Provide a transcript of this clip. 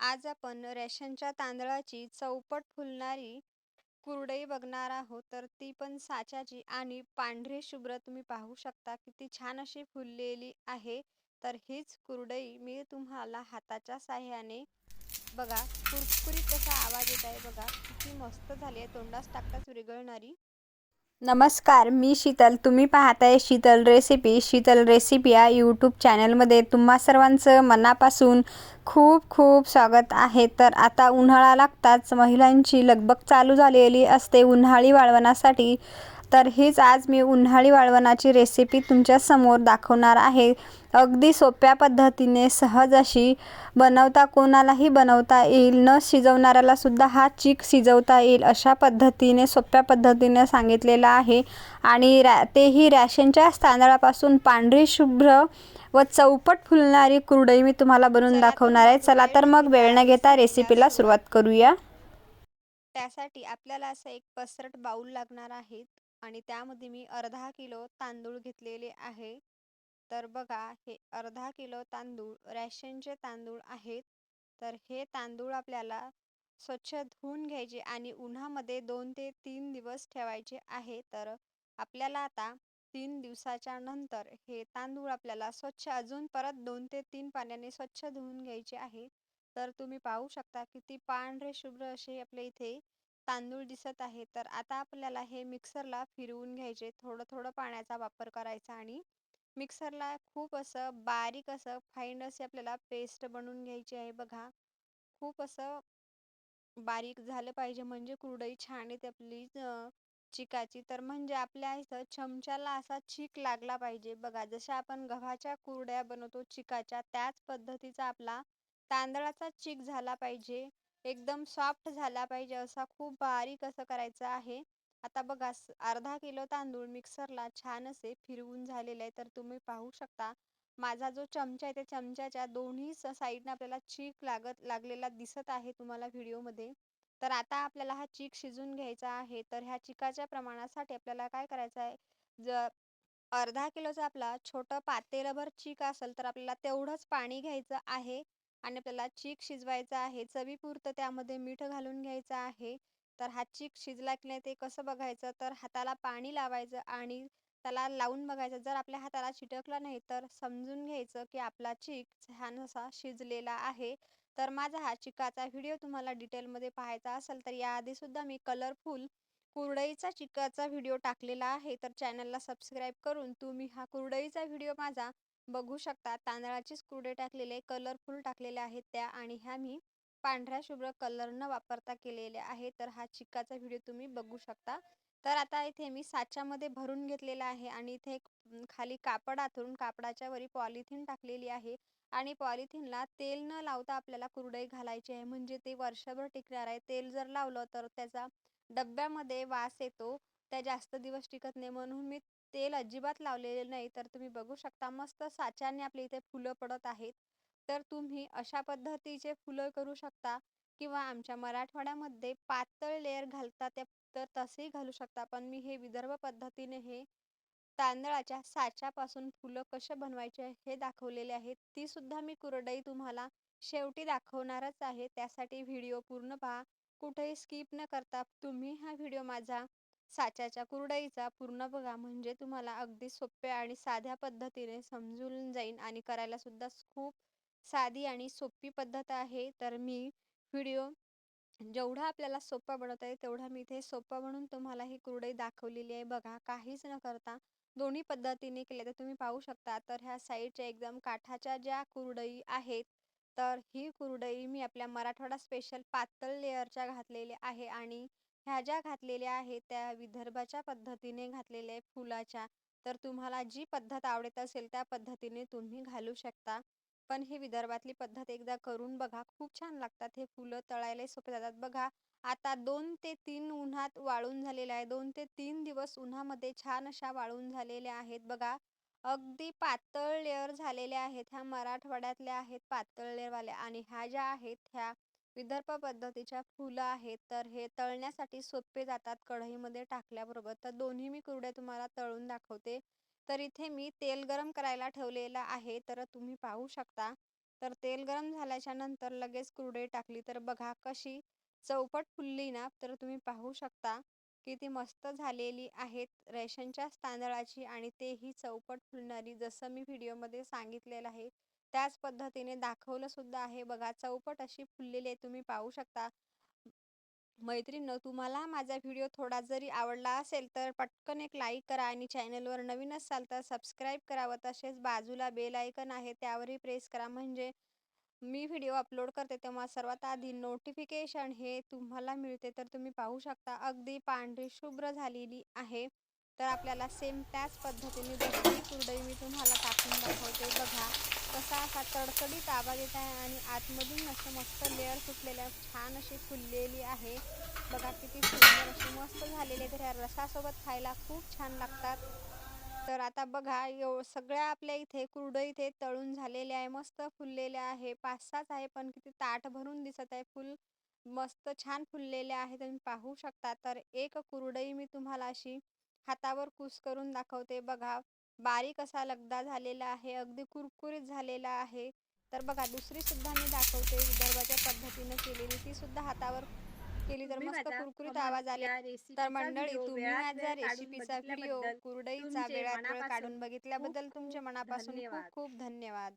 आज आपण रेशनच्या तांदळाची चौपट फुलणारी कुरडई बघणार आहोत. तर ती पण साच्याची आणि पांढरी शुभ्र तुम्ही पाहू शकता किती छान अशी फुललेली आहे. तर हीच कुरडई मी तुम्हाला हाताच्या साह्याने बघा कुरकुरीत कसा आवाज येत आहे बघा. किती मस्त झाली आहे. तोंडास टाकताच विरघळणारी नमस्कार मी शीतल. तुम्ही पाहताय शीतल रेसिपी. शीतल रेसिपी या यूट्यूब चॅनलमध्ये तुम्हा सर्वांचं मनापासून खूप खूप स्वागत आहे. तर आता उन्हाळा लागताच महिलांची लगबग चालू झालेली असते. उन्हाळी वाळवणासाठी तर हीच आज मी उन्हाळी वाळवणाची रेसिपी तुमच्यासमोर दाखवणार आहे. अगदी सोप्या पद्धतीने सहज अशी बनवता कोणालाही बनवता येईल न शिजवणाऱ्याला सुद्धा हा चीक शिजवता येईल अशा पद्धतीने सोप्या पद्धतीने सांगितलेलं आहे. आणि रॅ तेही रॅशनच्या तांदळापासून पांढरी शुभ्र व चौपट फुलणारी कुरडई मी तुम्हाला बनवून दाखवणार आहे. चला तर मग वेळ न घेता रेसिपीला सुरुवात करूया. त्यासाठी आपल्याला असं एक पसरट बाऊल लागणार आहे. आणि त्यामध्ये मी अर्धा किलो तांदूळ घेतलेले आहे. तर बघा हे अर्धा किलो तांदूळ रॅशनचे तांदूळ आहेत. तर हे तांदूळ आपल्याला स्वच्छ धुवून घ्यायचे आणि उन्हामध्ये दोन ते तीन दिवस ठेवायचे आहे. तर आपल्याला आता तीन दिवसाच्या नंतर हे तांदूळ आपल्याला स्वच्छ अजून परत दोन ते तीन पाण्याने स्वच्छ धुवून घ्यायचे आहे. तर तुम्ही पाहू शकता किती पांढरे शुभ्र असे आपल्या इथे तांदूळ दिसत आहे. तर आता आपल्याला हे मिक्सरला फिरवून घ्यायचे. थोडं थोडं पाण्याचा वापर करायचा आणि मिक्सरला खूप असं बारीक असं फाईन असे आपल्याला पेस्ट बनवून घ्यायची आहे बघा. खूप असं बारीक झालं पाहिजे म्हणजे कुरडई छान येते आपली चिकाची. तर म्हणजे आपल्या इथं चमच्याला असा चीक लागला पाहिजे बघा. जशा आपण गव्हाच्या कुरड्या बनवतो चिकाच्या त्याच पद्धतीचा आपला तांदळाचा चीक झाला पाहिजे. एकदम सॉफ्ट झाला पाहिजे असा खूप बारीक असं करायचं आहे. आता बघा अर्धा किलो तांदूळ मिक्सरला छान असे फिरवून झालेले आहे. तर तुम्ही पाहू शकता माझा जो चमचा आहे त्या चमच्याच्या दोन्ही साईडने आपल्याला चीक लागत लागलेला दिसत आहे तुम्हाला व्हिडिओमध्ये. तर आता आपल्याला हा चीक शिजून घ्यायचा आहे. तर ह्या चिकाच्या प्रमाणासाठी आपल्याला काय करायचं आहे जर अर्धा किलोचा आपला छोटं पातेलभर चीक असेल तर आपल्याला तेवढंच पाणी घ्यायचं आहे. आणि आपल्याला चीक शिजवायचा आहे चवीपुरतं त्यामध्ये मीठ घालून घ्यायचं आहे. तर हा चीक शिजला की नाही ते कसं बघायचं? तर हाताला पाणी लावायचं आणि त्याला लावून बघायचं. जर आपल्या हाताला चिटकला नाही तर समजून घ्यायचं की आपला चीक छान असा शिजलेला आहे. तर माझा हा चिकाचा व्हिडिओ तुम्हाला डिटेलमध्ये पाहायचा असेल तर याआधी सुद्धा मी कलरफुल कुरडईचा चिकाचा व्हिडिओ टाकलेला आहे. तर चॅनलला सबस्क्राईब करून तुम्ही हा कुरडईचा व्हिडिओ माझा बघू शकता तांदळाचीच कुरडे टाकलेले कलरफुल टाकलेले आहेत त्या आणि ह्या मी पांढऱ्या शुभ्र कलर न वापरता केलेल्या आहे तर हा चिक्काचा व्हिडिओ तुम्ही बघू शकता. तर आता इथे मी साच्यामध्ये भरून घेतलेला आहे आणि इथे खाली कापड आथरून कापडाच्या वरी पॉलिथिन टाकलेली आहे आणि पॉलिथिनला तेल न लावता आपल्याला कुरडई घालायची आहे. म्हणजे ते वर्षभर टिकणार आहे. तेल जर लावलं तर त्याचा डब्यामध्ये वास येतो. त्या जास्त दिवस टिकत नाही. म्हणून मी तेल अजिबात लावलेले नाही तर तुम्ही बघू शकता मस्त साच्याने आपल्या इथे फुलं पडत आहेत. तर तुम्ही अशा पद्धतीचे फुलं करू शकता किंवा आमच्या मराठवाड्यामध्ये पातळ लेअर घालता घालतात तर तसेही घालू शकता. पण मी हे विदर्भ पद्धतीने हे तांदळाच्या साच्यापासून फुलं कसे बनवायचे हे दाखवलेले आहे ती सुद्धा मी कुरडई तुम्हाला शेवटी दाखवणारच आहे. त्यासाठी व्हिडिओ पूर्ण पहा. कुठेही स्किप न करता तुम्ही हा व्हिडिओ माझा साच्याच्या कुरडईचा पूर्ण बघा म्हणजे तुम्हाला अगदी सोप्या आणि साध्या पद्धतीने समजून जाईल आणि करायला सुद्धा खूप साधी आणि सोपी पद्धत आहे. तर मी व्हिडिओ जेवढा आपल्याला सोपा बनवता येईल तेवढा मी इथे सोपा म्हणून तुम्हाला ही कुरडई दाखवलेली आहे. बघा काहीच न करता दोन्ही पद्धतीने केले तर तुम्ही पाहू शकता. तर ह्या साईडच्या एकदम काठाच्या ज्या कुरडई आहेत तर ही कुरडई मी आपल्या मराठवाडा स्पेशल पातळ लेअरच्या घातलेली आहे आणि ह्या ज्या घातलेल्या आहेत त्या विदर्भाच्या पद्धतीने घातलेल्या आहे फुलाच्या तर तुम्हाला जी पद्धत आवडत असेल त्या पद्धतीने तुम्ही घालू शकता. पण ही विदर्भातली पद्धत एकदा करून बघा खूप छान लागतात हे फुलं तळायला सोपे जातात. बघा आता दोन ते तीन उन्हात वाळून झालेले आहे दोन ते तीन दिवस उन्हामध्ये छान अशा वाळून झालेल्या आहेत. बघा अगदी पातळ लेअर झालेल्या आहेत ह्या मराठवाड्यातल्या आहेत पातळ लेअरवाल्या. आणि ह्या ज्या आहेत ह्या विदर्भ पद्धतीच्या फुलं आहेत तर हे तळण्यासाठी सोपे जातात कढईमध्ये टाकल्याबरोबर. तर दोन्ही मी कुरड्या तुम्हाला तळून दाखवते. तर इथे मी तेल गरम करायला ठेवलेलं आहे तर तुम्ही पाहू शकता. तर तेल गरम झाल्याच्यानंतर लगेच कुरडे टाकली तर बघा कशी चौपट फुलली ना तर तुम्ही पाहू शकता किती मस्त झालेली आहेत रेशनच्याच तांदळाची आणि तेही चौपट फुलणारी जसं मी व्हिडिओमध्ये सांगितलेलं आहे. त्याच पद्धतीने दाखवलं सुद्धा आहे. बघा चौपट अशी फुललेली आहे तुम्ही पाहू शकता. मैत्रिणीनं तुम्हाला माझा व्हिडिओ थोडा जरी आवडला असेल तर पटकन एक लाईक करा आणि चॅनलवर नवीन असाल तर सबस्क्राईब करावं. तसेच बाजूला बेल आयकन आहे त्यावरही प्रेस करा. म्हणजे मी व्हिडिओ अपलोड करते तेव्हा सर्वात आधी नोटिफिकेशन हे तुम्हाला मिळते. तर तुम्ही पाहू शकता अगदी पांढरी शुभ्र झालेली आहे. तर आपल्याला सेम त्याच पद्धतीने दुसरी कुरडई मी तुम्हाला टाकून दाखवते बघा. कसा असा तडतडीत आवाज येत आहे आणि आतमधून असं मस्त लेअर सुटलेल्या छान अशी फुललेली आहे. बघा किती सुंदर अशी मस्त झालेली आहे. तर ह्या रसासोबत खायला खूप छान लागतात. तर आता बघा एव सगळ्या आपल्या इथे कुरडई इथे तळून झालेल्या आहे. मस्त फुललेल्या आहे. पाच सहाच आहे पण किती ताट भरून दिसत आहे. फुल मस्त छान फुललेल्या आहे तुम्ही पाहू शकता. तर एक कुरडई मी तुम्हाला अशी हातावर कूस करून दाखवते. बघा बारीक असा लगदा झालेला आहे अगदी कुरकुरीत झालेला आहे. तर बघा दुसरी सुद्धा मी दाखवते विदर्भाच्या पद्धतीनं केलेली. ती सुद्धा हातावर केली तर मस्त कुरकुरीत आवाज आले. तर मंडळी तुम्ही वेळात माझा वेळ काढून रेसिपीचा व्हिडिओ कुरडईचा वेळात काढून बघितल्याबद्दल खूप तुमचे खूप मनापासून खूप. खूप धन्यवाद.